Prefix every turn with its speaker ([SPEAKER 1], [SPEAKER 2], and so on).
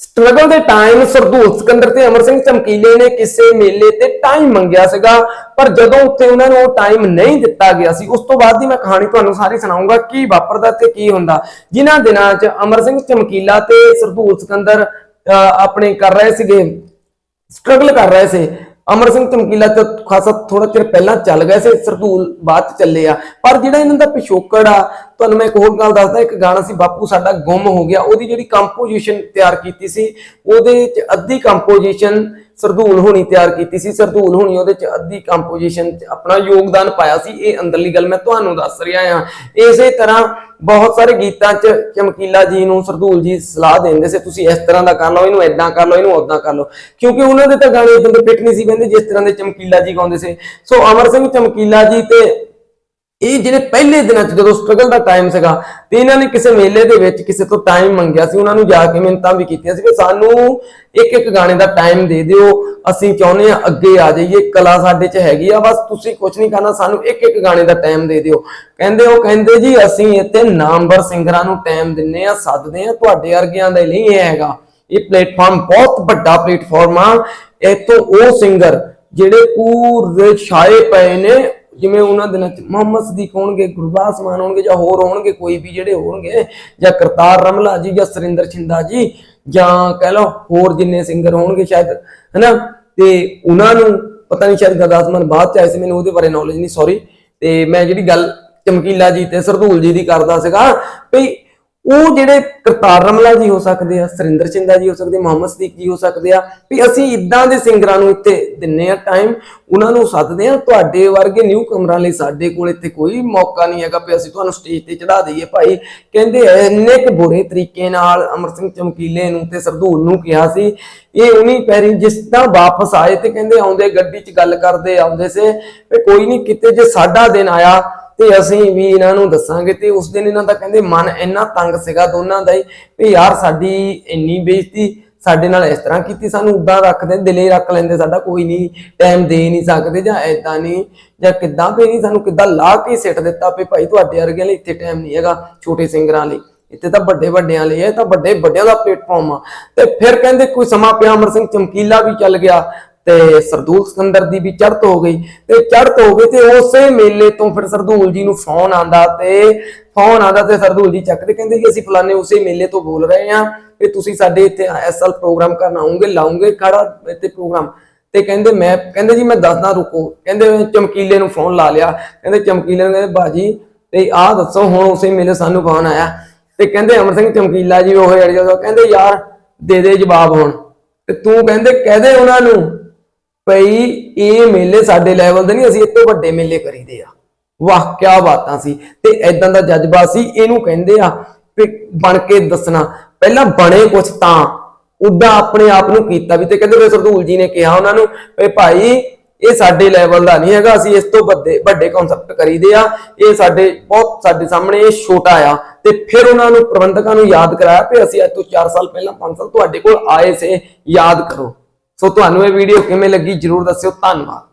[SPEAKER 1] Struggle ਦੇ time Sardool Sikandar ਤੇ ਅਮਰ ਸਿੰਘ ਚਮਕੀਲੇ ਨੇ ਕਿਸੇ ਮੇਲੇ ਤੇ ਟਾਈਮ ਮੰਗਿਆ ਸੀਗਾ ਪਰ ਜਦੋਂ ਉੱਥੇ ਉਹਨਾਂ ਨੂੰ ਉਹ ਟਾਈਮ ਨਹੀਂ ਦਿੱਤਾ ਗਿਆ ਸੀ ਉਸ ਤੋਂ ਬਾਅਦ ਦੀ ਮੈਂ ਕਹਾਣੀ ਤੁਹਾਨੂੰ ਸਾਰੀ ਸੁਣਾਉਂਗਾ ਕੀ ਵਾਪਰਦਾ ਤੇ ਕੀ ਹੁੰਦਾ। ਜਿਨ੍ਹਾਂ ਦਿਨਾਂ 'ਚ ਅਮਰ ਸਿੰਘ ਚਮਕੀਲਾ ਤੇ ਸਰਦੂਲ ਸਿਕੰਦਰ ਅਹ, ਆਪਣੇ ਕਰ ਰਹੇ ਸੀਗੇ ਸਟਰਗਲ ਕਰ ਰਹੇ ਸੀ ਅਮਰ ਸਿੰਘ ਧਮਕੀਲਾ ਤੇ ਖਾਸਾ ਥੋੜਾ ਚਿਰ ਪਹਿਲਾਂ ਚੱਲ ਗਏ ਸੀ, ਸਰਦੂਲ ਬਾਅਦ 'ਚ ਚੱਲੇ ਆ। ਪਰ ਜਿਹੜਾ ਇਹਨਾਂ ਦਾ ਪਿਛੋਕੜ ਆ, ਤੁਹਾਨੂੰ ਮੈਂ ਇੱਕ ਹੋਰ ਗੱਲ ਦੱਸਦਾ, ਇੱਕ ਗਾਣਾ ਸੀ, ਬਾਪੂ ਸਾਡਾ ਗੁੰਮ ਹੋ ਗਿਆ, ਉਹਦੀ ਜਿਹੜੀ ਕੰਪੋਜੀਸ਼ਨ ਤਿਆਰ ਕੀਤੀ ਸੀ, ਉਹਦੇ 'ਚ ਅੱਧੀ ਕੰਪੋਜੀਸ਼ਨ ਸਰਦੂਲ ਹੋਣੀ ਤਿਆਰ ਕੀਤੀ ਸੀ। ਸਰਦੂਲ ਹੋਣੀ ਉਹਦੇ 'ਚ ਅੱਧੀ ਕੰਪੋਜੀਸ਼ਨ 'ਚ ਆਪਣਾ ਯੋਗਦਾਨ ਪਾਇਆ ਸੀ। ਇਹ ਅੰਦਰਲੀ ਗੱਲ ਮੈਂ ਤੁਹਾਨੂੰ ਦੱਸ ਰਿਹਾ ਹਾਂ। ਇਸੇ ਤਰ੍ਹਾਂ ਬਹੁਤ ਸਾਰੇ ਗੀਤਾਂ 'ਚ ਚਮਕੀਲਾ ਜੀ ਨੂੰ ਸਰਦੂਲ ਜੀ ਸਲਾਹ ਦਿੰਦੇ ਸੀ। ਤੁਸੀਂ ਇਸ ਤਰ੍ਹਾਂ ਦਾ ਕਰ ਲਓ, ਇਹਨੂੰ ਐਦਾਂ ਕਰ ਲਓ, ਇਹਨੂੰ ਉਦਾਂ ਕਰ ਲਓ। ਕਿਉਂਕਿ ਉਹਨਾਂ ਦੇ ਤਾਂ ਗਾਣੇ ਇਦਾਂ ਦੇ ਫਿੱਟ ਨਹੀਂ ਸੀ ਬੰਦੇ ਜਿਸ ਤਰ੍ਹਾਂ ਦੇ ਚਮਕੀਲਾ ਜੀ ਗਾਉਂਦੇ ਸੀ। ਸੋ ਅਮਰ ਸਿੰਘ ਚਮਕੀਲਾ ਜੀ ਤੇ ਇਹ ਜਿਹੜੇ ਪਹਿਲੇ ਦਿਨਾਂ 'ਚ ਜਦੋਂ ਸਟਰਗਲ ਦਾ ਟਾਈਮ ਸੀਗਾ, ਤੇ ਇਹਨਾਂ ਨੇ ਕਿਸੇ ਮੇਲੇ ਦੇ ਵਿੱਚ ਕਿਸੇ ਤੋਂ ਟਾਈਮ ਮੰਗਿਆ ਸੀ, ਉਹਨਾਂ ਨੂੰ ਜਾ ਕੇ ਮਿੰਤਾਂ ਵੀ ਕੀਤੀਆਂ ਸੀ ਕਿ ਸਾਨੂੰ ਇੱਕ ਇੱਕ ਗਾਣੇ ਦਾ ਟਾਈਮ ਦੇ ਦਿਓ, ਅਸੀਂ ਚਾਹੁੰਦੇ ਆ ਅੱਗੇ ਆ ਜਾਈਏ, ਕਲਾ ਸਾਡੇ 'ਚ ਹੈਗੀ ਆ, ਬਸ ਤੁਸੀਂ ਕੁਝ ਨਹੀਂ ਕਰਨਾ, ਸਾਨੂੰ ਇੱਕ ਇੱਕ ਗਾਣੇ ਦਾ ਟਾਈਮ ਦੇ ਦਿਓ। ਕਹਿੰਦੇ ਉਹ ਕਹਿੰਦੇ ਜੀ, ਅਸੀਂ ਇੱਥੇ ਨਾਮਵਰ ਸਿੰਗਰਾਂ ਨੂੰ ਟਾਈਮ ਦਿੰਨੇ ਆ, ਸੱਦਦੇ ਆ, ਤੁਹਾਡੇ ਵਰਗਿਆਂ ਦੇ ਲਈ ਇਹ ਹੈਗਾ। ਇਹ ਪਲੇਟਫਾਰਮ ਬਹੁਤ ਵੱਡਾ ਪਲੇਟਫਾਰਮ ਆ। ਇੱਥੋਂ ਉਹ ਸਿੰਗਰ ਜਿਹੜੇ ਪੂਰੇ ਛਾਏ ਪਏ ਨੇ ਜਿਵੇਂ ਉਹਨਾਂ ਦਿਨਾਂ ਚ ਮੁਹੰਮਦ ਸਦੀਕ ਹੋਣਗੇ ਗੁਰਬਾਸ ਮਾਨ ਹੋਣਗੇ ਜਾਂ ਹੋਰ ਹੋਣਗੇ, ਕੋਈ ਵੀ ਜਿਹੜੇ ਹੋਣਗੇ, ਜਾਂ ਕਰਤਾਰ ਰਮਲਾ ਜੀ ਜਾਂ ਸੁਰਿੰਦਰ ਛਿੰਦਾ ਜੀ, ਜਾਂ ਕਹਿ ਲਓ ਹੋਰ ਜਿੰਨੇ ਸਿੰਗਰ ਹੋਣਗੇ ਸ਼ਾਇਦ, ਹਨਾ? ਤੇ ਉਹਨਾਂ ਨੂੰ ਪਤਾ ਨਹੀਂ ਸ਼ਾਇਦ ਗੁਰਦਾਸ ਮਾਨ ਬਾਅਦ ਚ ਆਏ ਸੀ, ਮੈਨੂੰ ਉਹਦੇ ਬਾਰੇ ਨੌਲੇਜ ਨਹੀਂ ਸੌਰੀ ਤੇ ਮੈਂ ਜਿਹੜੀ ਗੱਲ ਚਮਕੀਲਾ ਜੀ ਤੇ ਸਰਦੂਲ ਜੀ ਦੀ ਕਰਦਾ ਸੀਗਾ ਵੀ ਉਹ ਜਿਹੜੇ ਕਰਤਾਰ ਰਮਲਾ ਜੀ ਹੋ ਸਕਦੇ ਆ, ਸਰਿੰਦਰ ਚਿੰਦਾ ਜੀ ਹੋ ਸਕਦੇ, ਮੁਹੰਮਦ ਸਦੀਕ ਜੀ ਹੋ ਸਕਦੇ ਆ, ਵੀ ਅਸੀਂ ਇਦਾਂ ਦੇ ਸਿੰਗਰਾਂ ਨੂੰ ਇੱਥੇ ਦਿੰਨੇ ਆ ਟਾਈਮ ਉਹਨਾਂ ਨੂੰ ਸੱਦਦੇ ਆ, ਤੁਹਾਡੇ ਵਰਗੇ ਨਿਊ ਕਮਰਾਂ ਲਈ ਸਾਡੇ ਕੋਲ ਇੱਥੇ ਕੋਈ ਮੌਕਾ ਨਹੀਂ ਹੈਗਾ ਵੀ ਅਸੀਂ ਤੁਹਾਨੂੰ ਸਟੇਜ ਤੇ ਚੜਾ ਦਈਏ ਭਾਈ। ਕਹਿੰਦੇ ਇੰਨੇ ਕੁ ਬੁਰੇ ਤਰੀਕੇ ਨਾਲ ਅਮਰ ਸਿੰਘ ਚਮਕੀਲੇ ਨੂੰ ਤੇ ਸਰਦੂਲ ਨੂੰ ਕਿਹਾ ਸੀ, ਇਹ ਉਨੀ ਪੈਰੀ ਜਿਸ ਤਰ੍ਹਾਂ ਵਾਪਸ ਆਏ ਤੇ ਕਹਿੰਦੇ ਆਉਂਦੇ ਗੱਡੀ 'ਚ ਗੱਲ ਕਰਦੇ ਆਉਂਦੇ ਸੀ, ਵੀ ਕੋਈ ਨਹੀਂ ਕਿਤੇ ਜੇ ਸਾਡਾ ਦਿਨ ਆਇਆ ਤੇ ਅਸੀਂ ਵੀ ਇਹਨਾਂ ਨੂੰ ਦੱਸਾਂਗੇ ਤੇ ਉਸ ਦਿਨ ਇਹਨਾਂ ਦਾ ਕਹਿੰਦੇ ਮਨ ਇੰਨਾ ਤੰਗ ਸੀਗਾ ਦੋਨਾਂ ਦਾ ਹੀ ਵੀ ਯਾਰ ਸਾਡੀ ਇੰਨੀ ਬੇਇੱਜ਼ਤੀ ਸਾਡੇ ਨਾਲ ਇਸ ਤਰ੍ਹਾਂ ਕੀਤੀ, ਸਾਨੂੰ ਉਦਾਂ ਰੱਖਦੇ ਦਿਲੇ ਰੱਖ ਲੈਂਦੇ, ਸਾਡਾ ਕੋਈ ਨਹੀਂ ਟਾਈਮ ਦੇ ਨਹੀਂ ਸਕਦੇ ਜਾਂ ਐਦਾਂ ਨਹੀਂ, ਜਾਂ ਕਿੱਦਾਂ ਵੀ ਨਹੀਂ, ਸਾਨੂੰ ਕਿੱਦਾਂ ਲਾ ਕੇ ਸਿੱਟ ਦਿੱਤਾ ਵੀ ਭਾਈ ਤੁਹਾਡੇ ਵਰਗਿਆਂ ਲਈ ਇੱਥੇ ਟਾਈਮ ਨਹੀਂ ਹੈਗਾ ਛੋਟੇ ਸਿੰਗਰਾਂ ਲਈ। ਇੱਥੇ ਤਾਂ ਵੱਡੇ ਵੱਡਿਆਂ ਲਈ ਹੈ ਤਾਂ ਵੱਡੇ ਵੱਡਿਆਂ ਦਾ ਪਲੇਟਫਾਰਮ ਆ। ਤੇ ਫਿਰ ਕਹਿੰਦੇ ਕੋਈ ਸਮਾਂ ਪਿਆ, ਅਮਰ ਸਿੰਘ ਚਮਕੀਲਾ ਵੀ ਚੱਲ ਗਿਆ। ਤੇ ਸਰਦੂਲ ਸਿਕੰਦਰ ਦੀ ਵੀ ਚੜ੍ਹਤ ਹੋ ਗਈ ਤੇ ਚੜ੍ਹਤ ਹੋ ਗਈ ਤੇ ਉਸੇ ਮੇਲੇ ਤੋਂ ਫਿਰ ਸਰਦੂਲ ਜੀ ਨੂੰ ਫੋਨ ਆਂਦਾ ਤੇ ਫੋਨ ਆਂਦਾ ਤੇ ਸਰਦੂਲ ਜੀ ਚੱਕਦੇ ਕਹਿੰਦੇ ਕਿ ਅਸੀਂ ਫਲਾਣੇ ਉਸੇ ਮੇਲੇ ਤੋਂ ਬੋਲ ਰਹੇ ਹਾਂ ਕਿ ਤੁਸੀਂ ਸਾਡੇ ਇੱਥੇ ਐਸਐਲ ਪ੍ਰੋਗਰਾਮ ਕਰਨ ਆਉਂਗੇ, ਲਾਉਂਗੇ ਕਿਹੜਾ ਇੱਥੇ ਪ੍ਰੋਗਰਾਮ। ਤੇ ਕਹਿੰਦੇ ਮੈਂ, ਕਹਿੰਦੇ ਜੀ ਮੈਂ ਦੱਸਦਾ ਰੁਕੋ। ਕਹਿੰਦੇ ਚਮਕੀਲੇ ਨੂੰ ਫੋਨ ਲਾ ਲਿਆ। ਕਹਿੰਦੇ ਚਮਕੀਲੇ ਨੂੰ ਕਹਿੰਦੇ ਬਾਜੀ ਤੇ ਆਹ ਦੱਸੋ, ਹੁਣ ਉਸੇ ਮੇਲੇ ਸਾਨੂੰ ਫੋਨ ਆਇਆ? ਤੇ ਕਹਿੰਦੇ ਅਮਰ ਸਿੰਘ ਚਮਕੀਲਾ ਜੀ, ਉਹ ਜਿਹੜੇ ਜਦੋਂ ਕਹਿੰਦੇ, ਯਾਰ, ਦੇ ਦੇ ਜਵਾਬ ਹੁਣ। ਤੇ ਤੂੰ ਕਹਿੰਦੇ ਕਹਦੇ ਉਹਨਾਂ ਨੂੰ ਭਈ ਇਹ ਮੇਲੇ ਸਾਡੇ ਲੈਵਲ ਦੇ ਨਹੀਂ, ਅਸੀਂ ਇਹ ਤੋਂ ਵੱਡੇ ਮੇਲੇ ਕਰੀਦੇ ਆ। ਵਾਹ ਕੀ ਬਾਤਾਂ ਸੀ। ਤੇ ਐਦਾਂ ਦਾ ਜਜ਼ਬਾ ਸੀ, ਇਹਨੂੰ ਕਹਿੰਦੇ ਆ ਬਣ ਕੇ ਦੱਸਣਾ। ਪਹਿਲਾਂ ਬਣੇ ਕੁਛ ਤਾਂ, ਉਦਾਂ ਆਪਣੇ ਆਪ ਨੂੰ ਕੀਤਾ ਵੀ ਤੇ ਕਹਿੰਦੇ ਵੀ ਸਰਦੂਲ ਜੀ ਨੇ ਕਿਹਾ ਉਹਨਾਂ ਨੂੰ ਵੀ ਭਾਈ, ਇਹ ਸਾਡੇ ਲੈਵਲ ਦਾ ਨਹੀਂ ਹੈਗਾ, ਅਸੀਂ ਇਸ ਤੋਂ ਵੱਡੇ ਵੱਡੇ ਕਨਸੈਪਟ ਕਰੀਦੇ ਆ। ਇਹ ਸਾਡੇ, ਬਹੁਤ ਸਾਡੇ ਸਾਹਮਣੇ ਇਹ ਛੋਟਾ ਆ। ਤੇ ਫਿਰ ਉਹਨਾਂ ਨੂੰ ਪ੍ਰਬੰਧਕਾਂ ਨੂੰ ਯਾਦ ਕਰਾਇਆ ਵੀ ਅਸੀਂ ਅੱਜ ਤੋਂ 4 ਸਾਲ ਪਹਿਲਾਂ 5 ਸਾਲ ਤੁਹਾਡੇ ਕੋਲ ਆਏ ਸੇ, ਯਾਦ ਕਰੋ। ਸੋ ਤੁਹਾਨੂੰ ਇਹ ਵੀਡੀਓ ਕਿਵੇਂ ਲੱਗੀ ਜਰੂਰ ਦੱਸਿਓ ਧੰਨਵਾਦ।